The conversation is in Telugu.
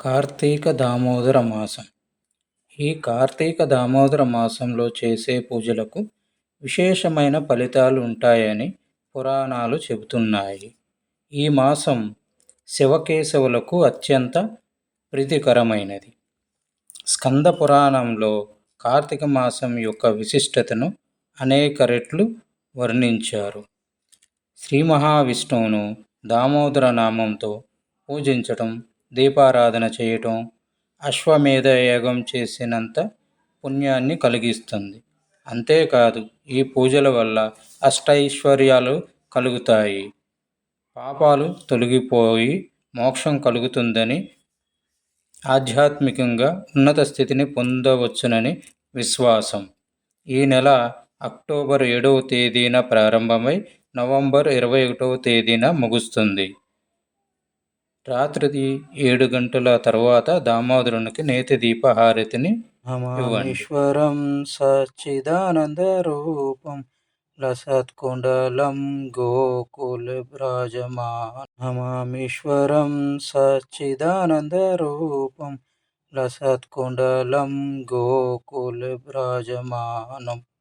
కార్తీక దామోదర మాసం ఈ కార్తీక దామోదర మాసంలో చేసే పూజలకు విశేషమైన ఫలితాలు ఉంటాయని పురాణాలు చెబుతున్నాయి. ఈ మాసం శివకేశవులకు అత్యంత ప్రీతికరమైనది. స్కంద పురాణంలో కార్తీక మాసం యొక్క విశిష్టతను అనేక రెట్లు వర్ణించారు. శ్రీ మహావిష్ణువును దామోదర నామంతో పూజించటం దీపారాధన చేయటం అశ్వమేధ యాగం చేసినంత పుణ్యాన్ని కలిగిస్తుంది. అంతేకాదు ఈ పూజల వల్ల అష్టైశ్వర్యాలు కలుగుతాయి. పాపాలు తొలగిపోయి మోక్షం కలుగుతుందని ఆధ్యాత్మికంగా ఉన్నత స్థితిని పొందవచ్చునని విశ్వాసం. ఈ నెల అక్టోబర్ ఏడవ తేదీన ప్రారంభమై నవంబర్ ఇరవై ఒకటవ తేదీన ముగుస్తుంది. రాత్రి ఏడు గంటల తర్వాత దామోదరునికి నేతి దీపహారతిని ఈశ్వరం సచ్చిదానంద రూపం లసత్కుండలం గోకుల భ్రాజమా నమామీశ్వరం సచ్చిదానంద రూపం లసత్కుండలం గోకుల భ్రాజమానం